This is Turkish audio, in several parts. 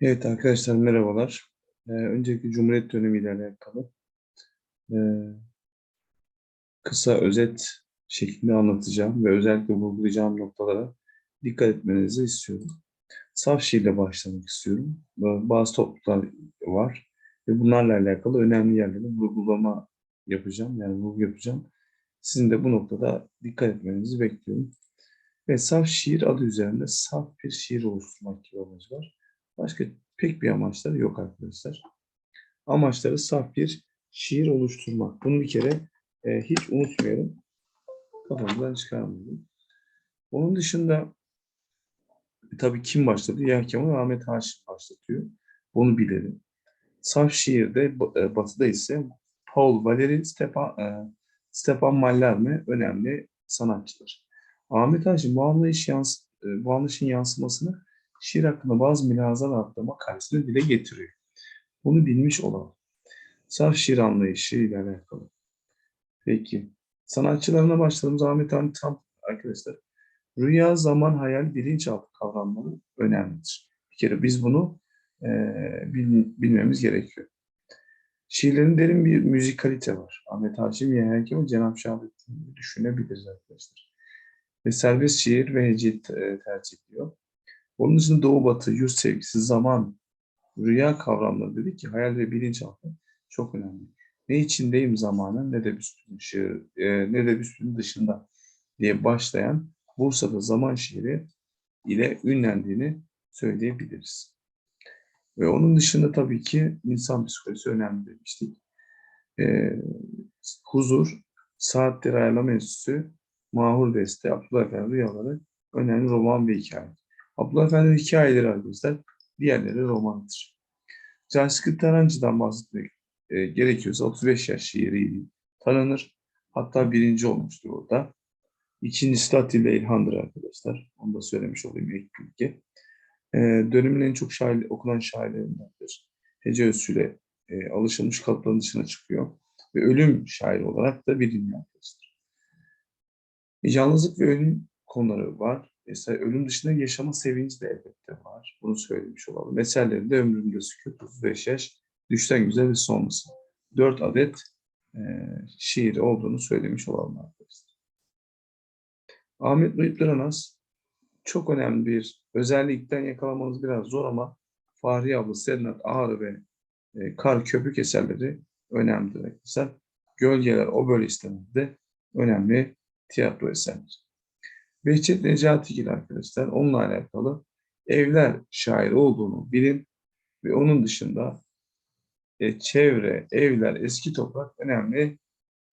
Evet arkadaşlar merhabalar. Ee, öncelikle Cumhuriyet dönemiyle alakalı e, kısa özet şeklinde anlatacağım ve özellikle vurgulayacağım noktalara dikkat etmenizi istiyorum. Saf şiirle başlamak istiyorum. Ba- Bazı topluluklar var ve bunlarla alakalı önemli yerlere vurgulama yapacağım, yani vurgu yapacağım. Sizin de bu noktada dikkat etmenizi bekliyorum. Ve saf şiir adı üzerinde saf bir şiir oluşturmak gibi amacı var. Başka pek bir amaçları yok arkadaşlar. Amaçları saf bir şiir oluşturmak. Bunu bir kere e, hiç unutmayalım. Kafamızdan çıkarmayalım. Onun dışında e, tabii kim başladı? Yahya Kemal Ahmet Haşim başlatıyor. Bunu bilelim. Saf şiirde e, batıda ise Paul Valéry Stepan, e, Stepan Mallarmé önemli sanatçılar. Ahmet Haşim bu anlayış yans, e, bu anlayışın yansımasını şiir hakkında bazı mülazalar adlı makalesinde dile getiriyor. Bunu bilmiş olalım. Saf şiir anlayışı ile alakalı. Peki. Sanatçılarına başladığımız Ahmet Hamdi Tan arkadaşlar. Rüya, zaman, hayal, bilinçaltı kavramları önemlidir. Bir kere biz bunu e, bil, bilmemiz gerekiyor. Şiirlerin derin bir müzikalite var. Ahmet Haşim, Yahya Kemal, Cenab-ı Şahabettin'i düşünebiliriz arkadaşlar. Ve serbest şiir ve hece tercih ediyor. Onun dışında Doğu Batı, yurt sevgisi, zaman, rüya kavramları dedik ki hayal ve bilinçaltı çok önemli. Ne içindeyim zamanın ne de büstün, şiir, e, ne de büstün dışında diye başlayan Bursa'da zaman şiiri ile ünlendiğini söyleyebiliriz. Ve onun dışında tabii ki insan psikolojisi önemli demiştik. E, huzur, Saatleri Ayarlama Enstitüsü, Mahur Beste, Abdullah Efendi Rüyaları önemli roman ve hikaye. Abdullah Efendi'nin hikayeleri arkadaşlar, diğerleri romandır. Canskı Tarancı'dan bahsetmek e, gerekiyorsa 35 yaş şiiriyle tanınır. Hatta birinci olmuştur orada. İkincisi de Atilla İlhan'dır arkadaşlar. Onu da söylemiş olayım ilk bilgi. E, dönemin en çok şair, okunan şairlerindendir. Hece Özsü'yle e, alışılmış kalıpların dışına çıkıyor. Ve ölüm şairi olarak da biliniyor arkadaşlar. E, yalnızlık ve ölüm konuları var. Mesela ölüm dışında yaşama sevinci de elbette var. Bunu söylemiş olalım. Eserlerinde ömrümde sükut 35 yaş, düşten güzel ve sonrası. 4 adet e, şiiri olduğunu söylemiş olalım arkadaşlar. Ahmet Muhittin Anas çok önemli bir özellikten yakalamanız biraz zor ama Fahri Abla, Serenat Ağrı ve e, Kar Köpük eserleri önemlidir arkadaşlar. Gölgeler o böyle istemede önemli tiyatro eserleri. Behçet Necatigil arkadaşlar onunla alakalı evler şair olduğunu bilin ve onun dışında e, çevre, evler, eski toprak önemli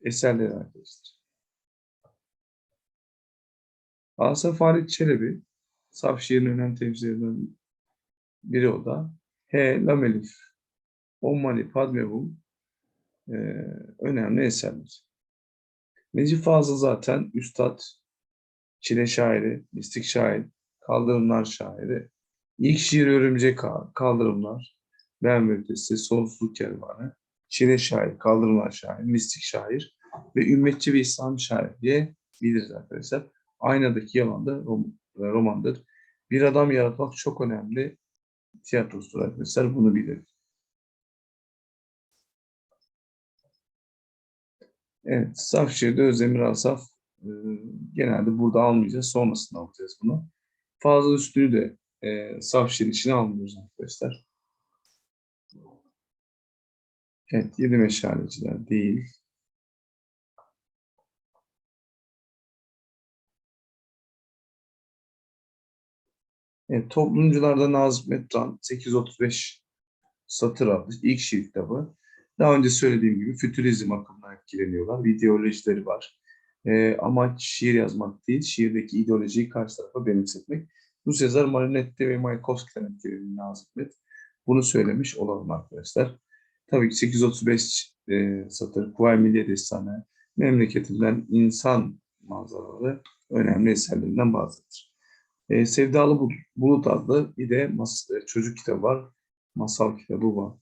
eserler arkadaşlar. Asaf Halit Çelebi saf şiirin önemli temsilcilerinden biri o da. He, Lamelif, Ommani, Padmevum e, önemli eserler. Necip Fazıl zaten Üstad Çile şairi, mistik şair, kaldırımlar şairi, ilk şiir örümcek kaldırımlar, ben müftesi, sonsuzluk kervanı, Çile şair, kaldırımlar şair, mistik şair ve ümmetçi ve İslam şair diye biliriz arkadaşlar. Aynadaki yalan da rom romandır. Bir adam yaratmak çok önemli tiyatrosudur arkadaşlar. Bunu biliriz. Evet, saf şiirde Özdemir Asaf e, genelde burada almayacağız. Sonrasında alacağız bunu. Fazla üstünü de e, saf şiir içine almıyoruz arkadaşlar. Evet, yedi meşaleciler değil. Evet, toplumcularda Nazım Metran 835 satır adlı ilk şiir kitabı. Daha önce söylediğim gibi fütürizm akımına etkileniyorlar. Ideolojileri var. E, amaç şiir yazmak değil, şiirdeki ideolojiyi karşı tarafa benimsetmek. Rus yazar Marinetti ve Mayakovski'den etkileniyor Nazım Hikmet. Bunu söylemiş olalım arkadaşlar. Tabii ki 835 e, satır Kuvayi Milliye Destanı, memleketinden insan manzaraları önemli eserlerinden bazıdır. E, Sevdalı Bulut adlı bir de mas çocuk kitabı var. Masal kitabı var.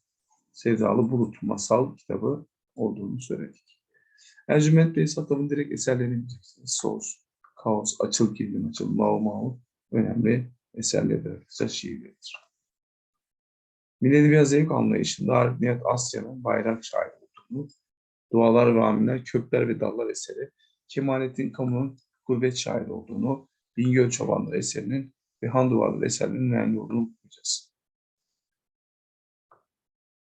Sevdalı Bulut masal kitabı olduğunu söyledik. Ercüment Bey Satap'ın direkt eserlerini bileceksiniz. Sos, Kaos, Açıl Kirgin Açıl, Mao Mao önemli eserleridir arkadaşlar, şiirleridir. Milli Edebiyat Zevk anlayışında Arif Nihat Asya'nın bayrak şairi olduğunu, Dualar ve Aminler, Kökler ve Dallar eseri, Kemalettin Kamu'nun gurbet şairi olduğunu, Bingöl Çobanları eserinin ve Han Duvarları eserlerinin önemli olduğunu unutmayacağız.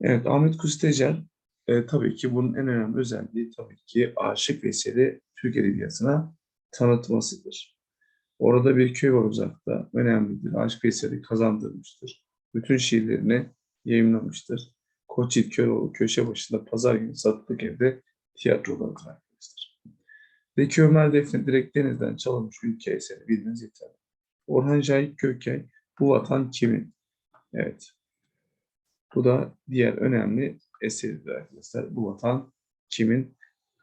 Evet, Ahmet Kustecer e, tabii ki bunun en önemli özelliği tabii ki Aşık Veyseli Türk Edebiyatı'na tanıtmasıdır. Orada bir köy var uzakta, önemlidir. Aşık Veysel'i kazandırmıştır. Bütün şiirlerini yayınlamıştır. Koçit Köroğlu köşe başında pazar günü satılık evde tiyatrolarıdır arkadaşlar. Zeki Ömer Defne direkt denizden çalınmış ülke eseri bildiğiniz yeterli. Orhan Cahit Kökay, bu vatan kimin? Evet. Bu da diğer önemli eseridir arkadaşlar. Bu vatan kimin?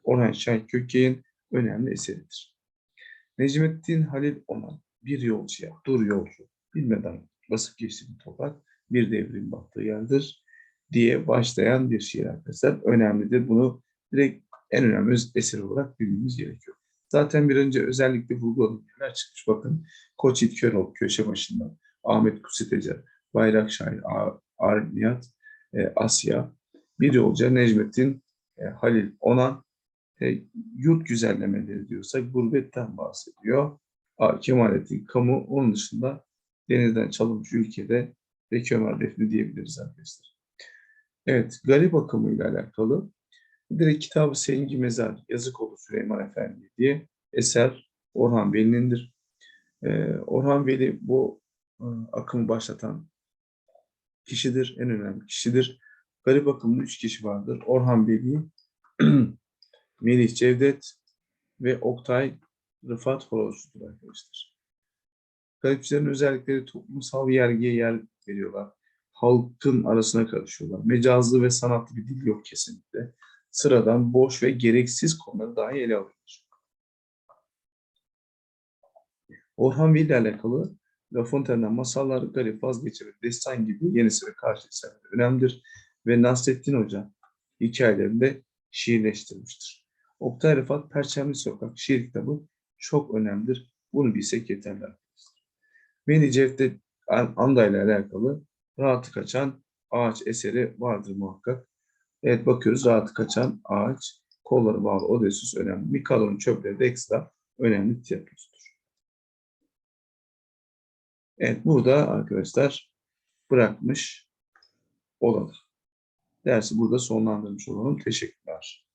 Orhan Kökay'ın önemli eseridir. Necmettin Halil Onan, bir yolcuya, dur yolcu, bilmeden basıp geçtiğim toprak, bir devrin battığı yerdir diye başlayan bir şiir arkadaşlar. Önemlidir. Bunu direkt en önemli eser olarak bilmemiz gerekiyor. Zaten bir önce özellikle vurguladığım yerler çıkmış. Bakın Koçit Köroğlu köşe başında, Ahmet Kusitecer, Bayrak Şair, Arif Nihat, e, Asya, bir yolcu Necmettin e, Halil Onan, e, yurt güzellemeleri diyorsak gurbetten bahsediyor. A, Kemalettin Kamu, onun dışında denizden çalınmış ülkede Beki Ömer Defni diyebiliriz arkadaşlar. Evet, garip akımıyla alakalı direkt kitabı Sengi Mezar, Yazık oldu Süleyman Efendi diye eser Orhan Veli'nindir. Ee, Orhan Veli bu e, akımı başlatan kişidir, en önemli kişidir. Garip akımda üç kişi vardır. Orhan Veli, Melih Cevdet ve Oktay Rıfat Horozcu'dur arkadaşlar. Garipçilerin özellikleri toplumsal yergiye yer veriyorlar. Halkın arasına karışıyorlar. Mecazlı ve sanatlı bir dil yok kesinlikle. Sıradan, boş ve gereksiz konuları dahi ele alıyorlar. Orhan Veli ile alakalı La Fontaine'den masallar, garip, vazgeçer, destan gibi yenisi ve karşı eserler önemlidir. Ve Nasrettin Hoca hikayelerinde şiirleştirmiştir. Oktay Rıfat Perçemli Sokak şiir kitabı çok önemlidir. Bunu bilsek yeterli arkadaşlar. Beni Cevdet Anda ile alakalı rahatı kaçan ağaç eseri vardır muhakkak. Evet bakıyoruz rahatı kaçan ağaç, kolları bağlı Odysseus önemli. Mikado'nun çöpleri de ekstra önemli tiyatrosudur. Evet burada arkadaşlar bırakmış olalım. Dersi burada sonlandırmış olalım. Teşekkürler.